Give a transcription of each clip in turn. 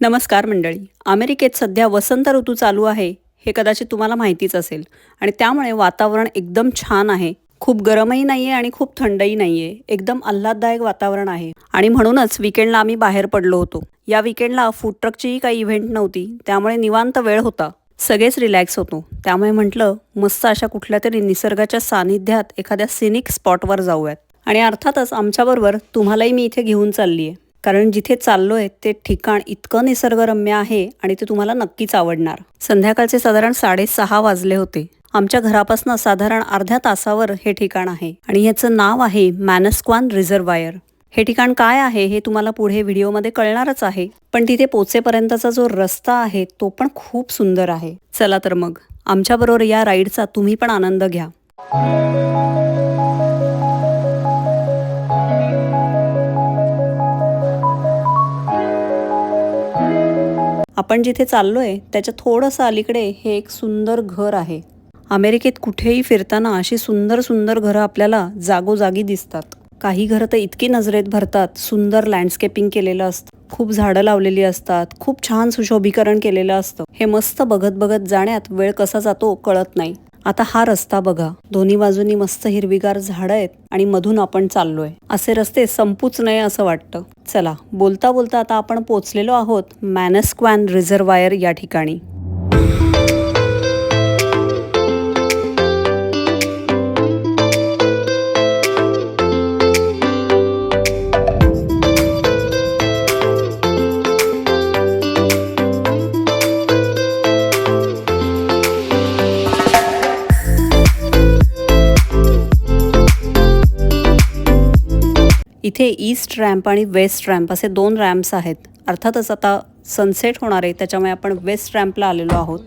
नमस्कार मंडळी. अमेरिकेत सध्या वसंत ऋतू चालू आहे हे कदाचित तुम्हाला माहितीच असेल. आणि त्यामुळे वातावरण एकदम छान आहे. खूप गरमही नाहीये आणि खूप थंडही नाहीये. एकदम आल्हाददायक वातावरण आहे. आणि म्हणूनच विकेंडला आम्ही बाहेर पडलो होतो. या विकेंडला फूड ट्रकचीही काही इव्हेंट नव्हती. त्यामुळे निवांत वेळ होता. सगळेच रिलॅक्स होतो. त्यामुळे म्हटलं मस्त अशा कुठल्या तरी निसर्गाच्या सानिध्यात एखाद्या सिनिक स्पॉटवर जाऊयात. आणि अर्थातच आमच्याबरोबर तुम्हालाही मी इथे घेऊन चालली आहे कारण जिथे चाललोय ते ठिकाण इतकं निसर्गरम्य आहे आणि ते तुम्हाला नक्कीच आवडणार. संध्याकाळचे साधारण साडेसहा वाजले होते. आमच्या घरापासून साधारण अर्ध्या तासावर हे ठिकाण आहे आणि ह्याचं नाव आहे मॅनस्क्वान रिझर्वायर हे ठिकाण काय आहे हे तुम्हाला पुढे व्हिडिओमध्ये कळणारच आहे पण तिथे पोचेपर्यंतचा जो रस्ता आहे तो पण खूप सुंदर आहे. चला तर मग आमच्याबरोबर या राईडचा तुम्ही पण आनंद घ्या. आपण जिथे चाललोय त्याच्या थोडंसं अलीकडे हे एक सुंदर घर आहे. अमेरिकेत कुठेही फिरताना अशी सुंदर सुंदर घरं आपल्याला जागोजागी दिसतात. काही घरं तर इतकी नजरेत भरतात सुंदर लँडस्केपिंग केलेलं असतं. खूप झाडं लावलेली असतात खूप छान सुशोभीकरण केलेलं असतं. हे मस्त बघत बघत जाण्यात वेळ कसा जातो कळत नाही. आता हा रस्ता बघा. दोन्ही बाजूनी मस्त हिरवीगार झाडं आहेत आणि मधून आपण चाललोय. असे रस्ते संपूच नये असं वाटतं. चला बोलता बोलता आता आपण पोचलेलो आहोत मॅनस्क्वॅन रिझर्वायर या ठिकाणी. इथे ईस्ट रॅम्प आणि वेस्ट रॅम्प असे दोन रॅम्प्स आहेत. अर्थातच आता सनसेट होणार आहे त्याच्यामुळे आपण वेस्ट रॅम्पला आलेलो आहोत.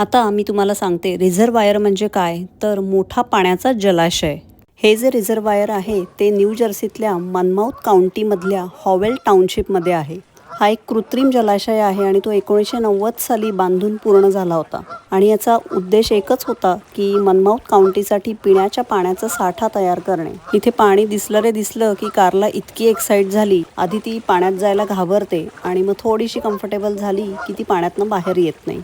आता मी तुम्हाला सांगते रिझर्वायर म्हणजे काय? तर मोठा पाण्याचा जलाशय. हे जे रिझर्वायर आहे ते न्यू जर्सीतल्या मनमाऊथ काउंटीमधल्या हॉवेल टाउनशिपमध्ये आहे. हा एक कृत्रिम जलाशय आहे आणि तो एकोणीसशे नव्वद साली बांधून पूर्ण झाला होता. आणि याचा उद्देश एकच होता की मनमाऊथ काउंटीसाठी पिण्याच्या पाण्याचा साठा तयार करणे. इथे पाणी दिसलं रे दिसलं की कारला इतकी एक्साइट झाली आधी ती पाण्यात जायला घाबरते आणि मग थोडीशी कम्फर्टेबल झाली की ती पाण्यातनं बाहेर येत नाही.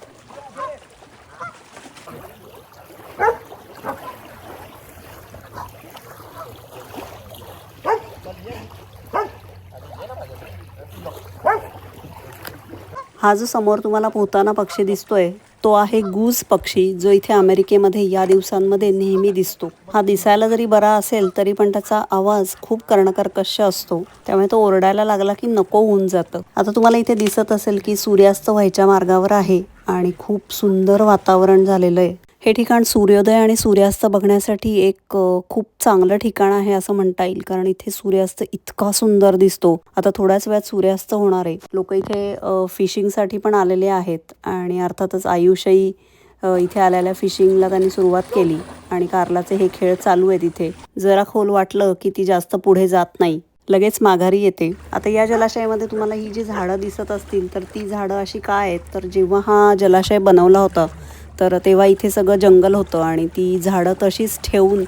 हा जो समोर तुम्हाला पोहताना पक्षी दिसतोय तो आहे गूज पक्षी जो इथे अमेरिकेमध्ये या दिवसांमध्ये नेहमी दिसतो. हा दिसायला जरी बरा असेल तरी पण त्याचा आवाज खूप कर्णकर्कश असतो. त्यामुळे तो ओरडायला लागला की नको होऊन जातं. आता तुम्हाला इथे दिसत असेल की सूर्यास्त व्हायच्या मार्गावर आहे आणि खूप सुंदर वातावरण झालेलं आहे. हे ठिकाण सूर्योदय आणि सूर्यास्त बघण्यासाठी एक खूप चांगलं ठिकाण आहे असं म्हणता येईल. कारण इथे सूर्यास्त इतका सुंदर दिसतो. आता थोड्याच वेळात सूर्यास्त होणार आहे. लोक इथे फिशिंगसाठी पण आलेले आहेत. आणि अर्थातच आयुषही इथे आलेल्या फिशिंगला त्यांनी सुरुवात केली. आणि कारलाचे हे खेळ चालू आहेत इथे. जरा खोल वाटलं की ती जास्त पुढे जात नाही. लगेच माघारी येते. आता या जलाशयामध्ये तुम्हाला ही जी झाडं दिसत असतील तर ती झाडं अशी काय आहेत? तर जेव्हा हा जलाशय बनवला होता तर तेव्हा इथे सगळं जंगल होतं आणि ती झाडं तशीच ठेवून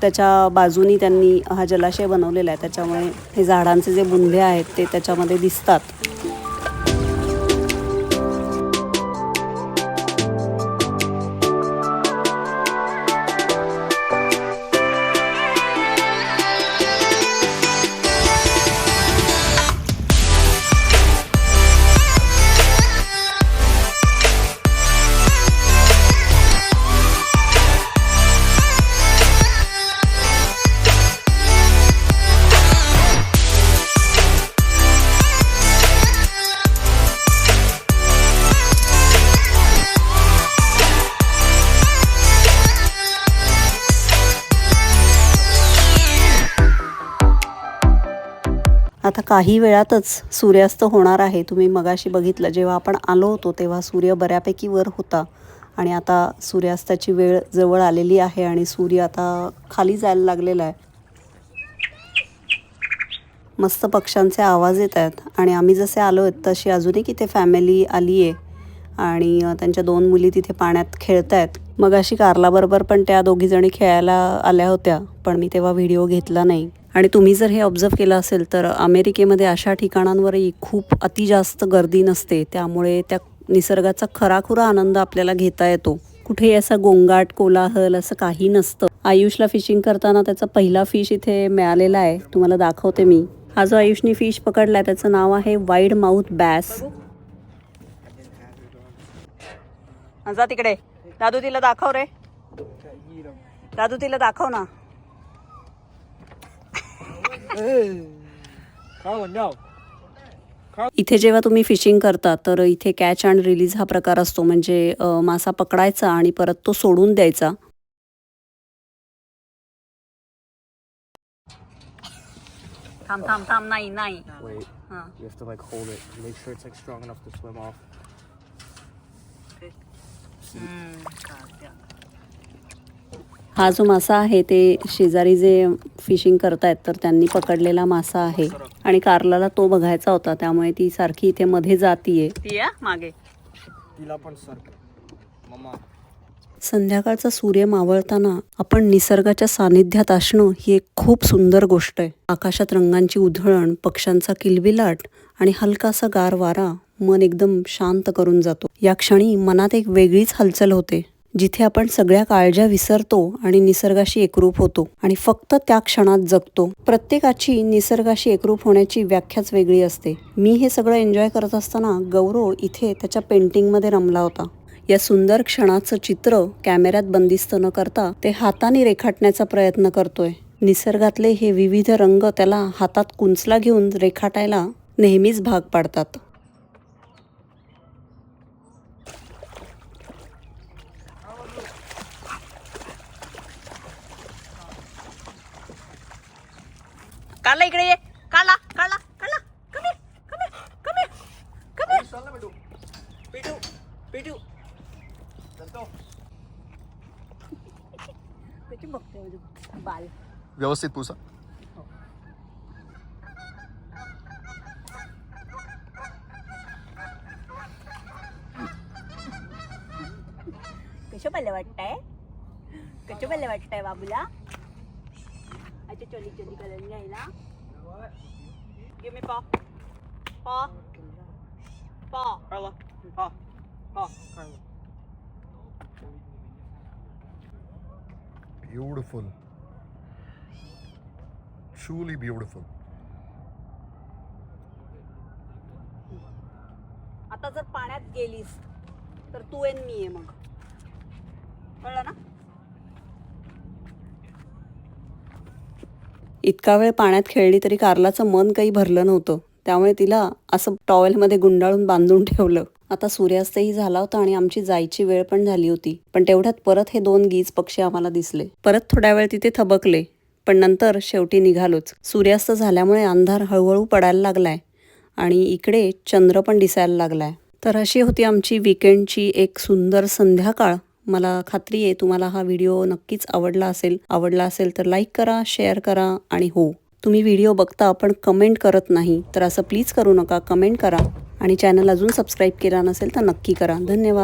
त्याच्या बाजूनी त्यांनी हा जलाशय बनवलेला आहे. त्याच्यामुळे हे झाडांचे जे बुंदे आहेत ते त्याच्यामध्ये दिसतात. आता काही वेळातच सूर्यास्त होणार आहे. तुम्ही मगाशी बघितलं जेव्हा आपण आलो होतो तेव्हा सूर्य बऱ्यापैकी वर होता. आणि आता सूर्यास्ताची वेळ जवळ आलेली आहे आणि सूर्य आता खाली जायला लागलेला आहे. मस्त पक्ष्यांचे आवाज येत आहेत. आणि आम्ही जसे आलो आहेत तशी अजूनही तिथे फॅमिली आली आहे आणि त्यांच्या दोन मुली तिथे पाण्यात खेळत आहेत. मग अशी कारलाबरोबर पण त्या दोघीजणी खेळायला आल्या होत्या पण मी तेव्हा व्हिडिओ घेतला नाही. आणि तुम्ही जर हे ऑब्झर्व केलं असेल तर अमेरिकेमध्ये अशा ठिकाणांवरही खूप अति जास्त गर्दी नसते. त्यामुळे त्या निसर्गाचा खराखुरा आनंद आपल्याला घेता येतो. कुठेही असा गोंगाट कोलाहल असं काही नसतं. आयुषला फिशिंग करताना त्याचा पहिला फिश इथे मिळालेला आहे. तुम्हाला दाखवते मी. हा जो आयुषने फिश पकडलाय त्याचं नाव आहे वाईड माउथ बॅस जा तिकडे. दादू तिला दाखव रे. दादू तिला दाखव ना. इथे जेव्हा तुम्ही फिशिंग करता तर इथे कॅच अँड रिलीज हा प्रकार असतो. म्हणजे मासा पकडायचा आणि परत तो सोडून द्यायचा. थांब थांब थांब नाही नाही. हा. हा जो मासा आहे ते शेजारी जे फिशिंग करतायत तर त्यांनी पकडलेला मासा आहे. आणि कारलाला तो बघायचा होता त्यामुळे ती सारखी इथे मध्ये जातीये. ती मागे. तिला पण संध्याकाळचा सूर्य मावळताना आपण निसर्गाच्या सानिध्यात असणं ही एक खूप सुंदर गोष्ट आहे. आकाशात रंगांची उधळण पक्ष्यांचा किलबिलाट आणि हलकासा गार वारा मन एकदम शांत करून जातो. या क्षणी मनात एक वेगळीच हालचाल होते. जिथे आपण सगळ्या काळज्या विसरतो आणि निसर्गाशी एकरूप होतो आणि फक्त त्या क्षणात जगतो. प्रत्येकाची निसर्गाशी एकरूप होण्याची व्याख्याच वेगळी असते. मी हे सगळं एन्जॉय करत असताना गौरव इथे त्याच्या पेंटिंगमध्ये रमला होता. या सुंदर क्षणाचं चित्र कॅमेऱ्यात बंदिस्त न करता ते हाताने रेखाटण्याचा प्रयत्न करतोय. निसर्गातले हे विविध रंग त्याला हातात कुंचला घेऊन रेखाटायला नेहमीच भाग पाडतात. काला इकडे ये काढला काढला काढला कमी कमी कमी कमी चल ना बेटू। बेटू पेटू। चलतो पेटू बकते हो बाल। व्यवस्थित पुसा कशो पल्ले वाटतंय कशो पल्ले है बाबूला। अच्छा चोली चोली कलर घ्यायला. Give me paw. Paw. Paw. Carla paw. Paw. Carla beautiful truly beautiful आता जर पाण्यात गेलीस तर तू आणि मी आहे मग. कळलं ना? इतका वेळ पाण्यात खेळली तरी कारलाचं मन काही भरलं नव्हतं. त्यामुळे तिला असं टॉवेलमध्ये गुंडाळून बांधून ठेवलं. आता सूर्यास्तही झाला होता आणि आमची जायची वेळ पण झाली होती. पण तेवढ्यात परत हे दोन गीज पक्षी आम्हाला दिसले. परत थोड्या वेळ तिथे थबकले. पण नंतर शेवटी निघालोच. सूर्यास्त झाल्यामुळे अंधार हळूहळू पडायला लागलाय. आणि इकडे चंद्र पण दिसायला लागलाय. तर अशी होती आमची विकेंडची एक सुंदर संध्याकाळ. मला खात्री आहे तुम्हाला हा व्हिडिओ नक्कीच आवडला असेल. आवडला असेल तर लाईक करा शेअर करा आणि हो. तुम्ही व्हिडिओ बघता पण कमेंट करत नाही तर असं प्लीज करू नका. कमेंट करा आणि चॅनल अजून सबस्क्राईब केला नसेल तर नक्की करा. धन्यवाद.